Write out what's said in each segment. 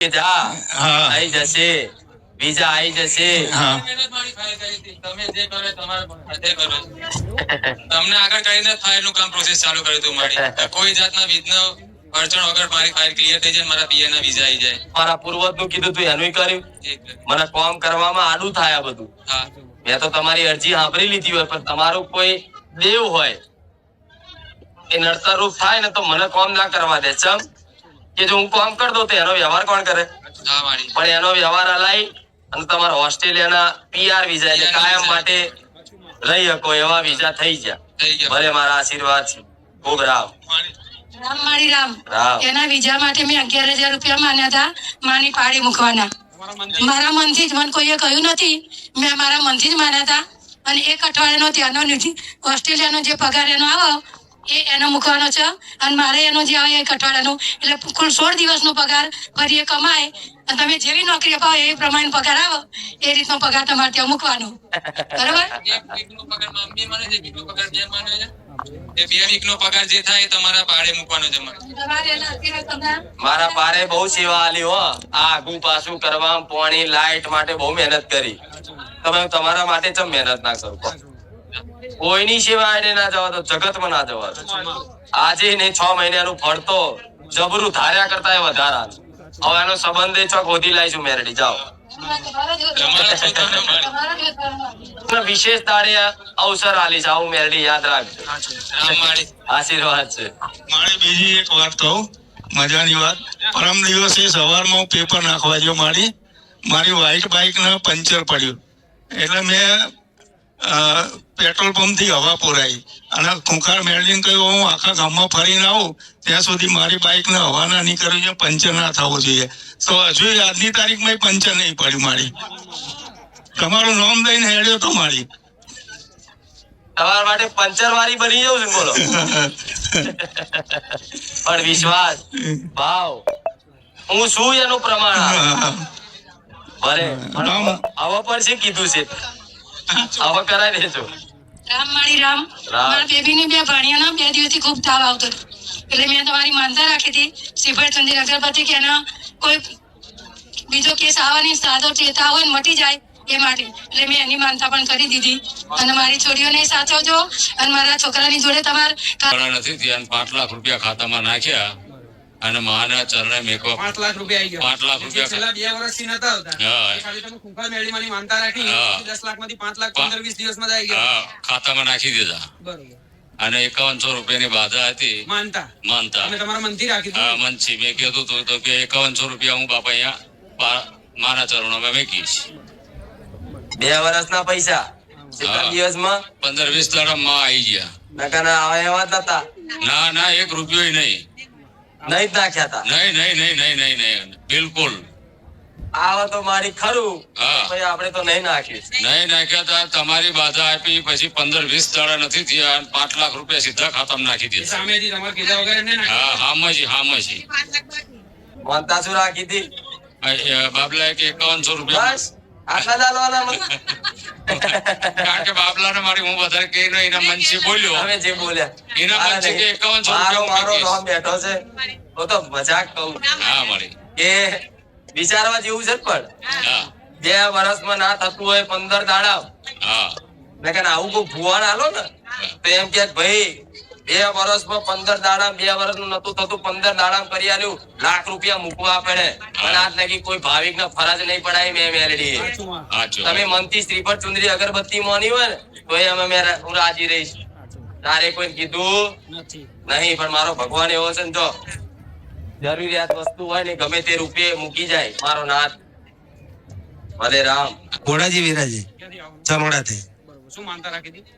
કે જા હા. આવી જશે વિઝા આવી જશે. કરી. તમે જે કરો હાથે કરો તમને આગળ કરીને ફાઇલનું કામ પ્રોસેસ ચાલુ કર્યું હતું મારી. કોઈ જાતના વિઘ્ન અડચણ વગર મારી ફાઇલ ક્લિયર થઈ જાય મારા પીએ ના વિઝા આવી જાય. મારા પૂર્વજનું કીધું તું એનું કર્યું. મને કોમ કરવામાં આડું થાય આ બધું. હા. મેં તો તમારી અરજી સાંભળી લીધી હોય પણ તમારું કોઈ દેવ હોય એ નડતરરૂપ થાય ને તો મને કોમ ના કરવા દે ચમ? કે જો હું કામ કરતો તો એનો વ્યવહાર કોણ કરે? પણ એનો વ્યવહાર અલાઈ અને તમારા ઓસ્ટ્રેલિયાના પીઆર વિઝા એટલે કાયમ માટે રહી શકો એવા વિઝા થઈ ગયા. ભલે મારા આશીર્વાદ છે. ખૂબ રામ. રામ મારી રામ. એના વિઝા માટે મેં અગિયાર હજાર રૂપિયા માન્યા હતા માની પાડી મૂકવાના. મારા મનથી. જ મને કોઈએ કહ્યું નથી. મેં મારા મનથી જ માન્યા હતા અને એક અઠવાડિયાનો ત્યાંનો નીતિ ઓસ્ટ્રેલિયાનો જે પગાર એનો આવો એ એનો મૂકવાનો છે. અને મારે એનો જે આવે એક અઠવાડિયાનો એટલે કુલ સોળ દિવસનો પગાર ભરીએ કમાય. અને તમે જેવી નોકરી અપાવો એ પ્રમાણે પગાર આવો એ રીતનો પગાર તમારે ત્યાં મૂકવાનો. બરાબર? એક વીકનો પગાર મમ્મી મને જે વીકનો પગાર જે માને છે. એ બે વીકનો પગાર જે થાય એ તમારા ભાડે મૂકવાનો છે મારે. પારે બહુ સેવા આલી હો. આ આગું પાછું કરવા પાણી લાઈટ માટે બહુ મહેનત કરી. તમે તમારા માટે ચમ મહેનત ના કરો? કોઈની સેવા એને ના જવા દો, જગતમાં ના જવા દો. આજે ને છ મહિનાનું ફળ તો જબરું ધાર્યા કરતા એ વધારા હવે એનો સંબંધ એ ચોક હોધી લાવીશું મેરડી, જાઓ. વિશેષ તારે અવસર આલી આવું મેરડી યાદ રાખજો. આશીર્વાદ છે. મારે બીજી એક વાત કહું, મજાની વાત. પરમ દિવસે સવારમાં હું પેપર નાખવા ગયો મારી. મારી વ્હાઈટ બાઇક ને પંચર પડ્યું. એટલે મેં પેટ્રોલ પંપથી હવા પુરાઈ. અને ખૂંખાર મેળવીને કહ્યું હું આખા ગામમાં ફરીને આવું. ત્યાં સુધી મારી બાઇકને હવા ના નીકળવી જોઈએ પંચર ના થવું જોઈએ. તો હજુ આજની તારીખમાં પંચર નહીં પડ્યું મારી. તમારું નામ દઈને હેડ્યો તો મારી. તમારા માટે પંચર વાળી બની જવું છું બોલો. પણ વિશ્વાસ ભાવ હું શું એનું પ્રમાણ? ભલે. હવે પણ છે કીધું છે. હવે કરાવી દેજો. રામ માળી રામ. રામ. મારા બેબીની બે ભાણિયાના બે દિવસથી ખૂબ તાવ આવતો એટલે મેં તમારી માનતા રાખી હતી. શ્રીભાઈ ચંદી અગરબત્તી કે એના કોઈ બીજો કેસ આવવાની સાદો ચેતા હોય મટી જાય એ માટે. એટલે મેં એની માનતા પણ કરી દીધી. અને મારી છોડીઓને સાચવજો. અને મારા છોકરાની જોડે તમારે નથી થયા પાંચ લાખ રૂપિયા ખાતામાં નાખ્યા. અને માના ચરણે મેકો પાંચ લાખ રૂપિયા આવી ગયા. પાંચ લાખ રૂપિયા છેલ્લા બે વર્ષથી નતા આવતા. હા. ખાલી તમે ખૂંખાર મેળવીમાંની માનતા રાખી હા. દસ લાખમાંથી પાંચ લાખ પા- પંદર વીસ દિવસમાં જ આવી ગયા. ખાતામાં નાખી દીધા. બરોબર. અને એકાવનસો રૂપિયાની બાધા હતી. માનતા. માનતા. અને તમારા મનથી રાખી હા મનસી મેં કીધું તું તો કે એકાવનસો રૂપિયા હું બાપા અહીંયા મારા માના ચરણોમાં મેકીશ. બે વર્ષના પૈસા. કેટલા દિવસમાં? પંદર વીસ દાડામાં આવી ગયા. નકર ના આવે એવા જ ના ના એક રૂપિયો નહીં. નહીં નાખ્યા હતા નહીં નહીં નહીં નહીં નહીં નહીં. બિલકુલ. આવા તો મારી ખરું ભાઈ આપણે તો નહીં નાખ્યું નહીં નાખ્યા હતા તમારી બાધા આપી પછી પંદર વીસ દાડા નથી થયા પાંચ લાખ રૂપિયા સીધા ખાતામાં નાખી દીધા. સામેથી તમારે કીધા વગર હા હામજી હામજી. મનતા શું રાખી હતી બાબલા કે એકાવનસો રૂપિયા બસ આટલા મને? કારણ કે બાબલાને મારી હું વધારે કે નહીં એના મનથી બોલ્યો. હવે જે બોલ્યા. એના પંચે કે નહીં. 51 મારો મારો રોમ બેઠો છે. તો તો મજાક કહું. હા મારી. કે વિચારવા જેવું છે પણ. બે વર્ષમાં ના થતું હોય પંદર દાડા હા. મેં કે આવું કોઈ ભુવાણ આલો ને? તો એમ કે ભાઈ બે વર્ષમાં પંદર દાડા બે વર્ષનું નતું થતું પંદર દાડા કરી આલ્યું. લાખ રૂપિયા મૂકવા પડે. પણ આજ લગી કોઈ ભાવિક ને ફરજ નહીં પડાય મેં મેલડી. તમે મનથી શ્રીપદ ચુંદરી અગરબત્તી માની હોય ને તો એ અમે મેં હું રાજી રહીશ. તારે કોઈ કીધું? નહીં પણ મારો ભગવાન એવો છે ને જો જરૂરિયાત વસ્તુ હોય ને ગમે તે રૂપિયે મૂકી જાય. મારો નાથ. ભલે રામ. ઘોડાજી વિરાજી ચમડાથી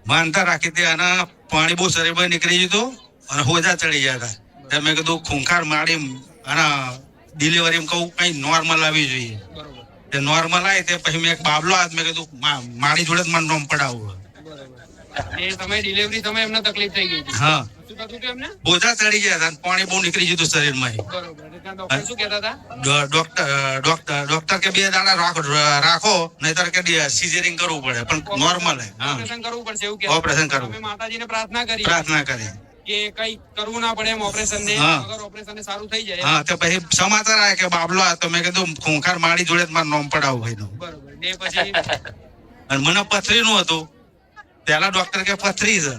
માનતા રાખી હતી? અને પાણી બહુ શરીરમાં નીકળી ગયું હતું અને હોજા ચડી ગયા હતા. મેં કીધું ખૂંખાર મારી અને ડિલિવરી કહું કઈ નોર્મલ આવી જોઈએ. તે નોર્મલ આવી તે પછી મેં એક બાબલો હાથ મેં કીધું મારી જોડે જ મને નોમ પડાવું તમે ડિલિવરી તમે એમને તકલીફ થઈ ગઈ હા. હોજા ચડી ગયા હતા પાણી બહુ નીકળી ગયું હતું શરીરમાં બરોબર. ડોક્ટર ડોક્ટર ડોક્ટર કે બે દાડા રાખો રાખો નહીતર કે સિઝરિંગ કરવું પડે. પણ નોર્મલ હે ઓપરેશન કરવું પડશે એવું ઓપરેશન કરવું. માતાજીને પ્રાર્થના કરી પ્રાર્થના કરી. કે કઈ કરવું ના પડે એમ ઓપરેશન ને અગર ઓપરેશન ને સારું થઈ જાય હા તો પછી સમાચાર આવે કે બાબલો આ તો મેં કીધું ખૂંખાર મારી જોડે મારું નામ પડાવું ભાઈ બરોબર. ને પછી? અને મને પથરી નું હતું. પેલા ડોક્ટર કે પથરી છે.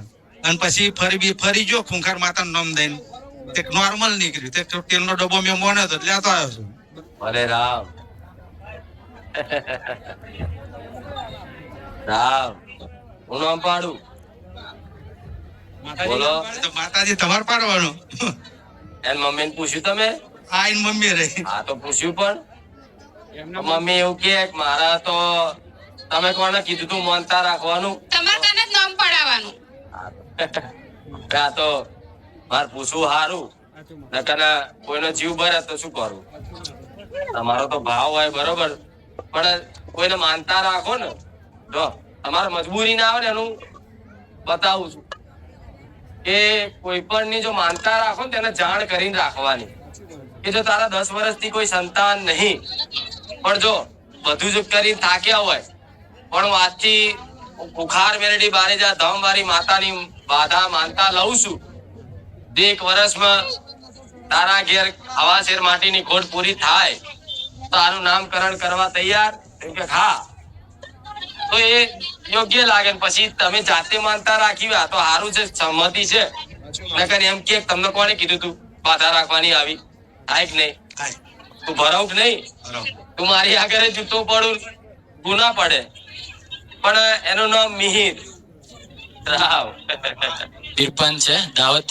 અને પછી ફરી બી ફરી જો ખૂંખાર માતા નામ દઈને. તે નોર્મલ નીકળ્યું. તે તેલનો ડબ્બો મેં મોને હતો એટલે લેતો આવ્યો છું. અરે રામ. રામ. હું નામ પાડું? બોલો. માતાજી તમારે પાડવાનું. એન મમ્મી ને પૂછ્યું તમે? આઈન મમ્મી રહી. હા તો પૂછ્યું પણ. મમ્મી એવું કે કે મારા તો તમે કોને કીધું તું માનતા રાખવાનું? તમારે કને જ નામ પડાવવાનું આ તો માર પૂછવું સારું નકર કોઈનો જીવ ભરે તો શું કરું? તમારો તો ભાવ હોય બરોબર. પણ કોઈને માનતા રાખો ને. જો, તમારે મજબૂરી ના આવે ને એનું બતાવું છું. કે કોઈ પણ ની જો માનતા રાખો ને તેને જાણ કરીને રાખવાની. કે જો તારા દસ વર્ષથી કોઈ સંતાન નહીં. પણ જો બધું જ કરીને થાક્યા હોય. પણ હું બુખાર મેલડી બારે જા ધમ વાળી માતાની બાધા માનતા લઉં છું. એક વર્ષમાં તારા ઘેર હવા શેર માટીની ખોટ પૂરી થાય તો આનું નામકરણ કરવા તૈયાર? એમ કે હા. તો એ યોગ્ય લાગે પછી તમે જાતે માનતા રાખી આ તો સારું છે સંમતિ છે. નકર એમ કે તમને કોણે કીધું તું બાધા રાખવાની આવી? થાય કે નહીં. તું ભરાવ કે નહીં? તું મારી આગળ જૂતો પડું ગુના પડે. પણ એનું નામ મિહિર. રાવ. છે દાવત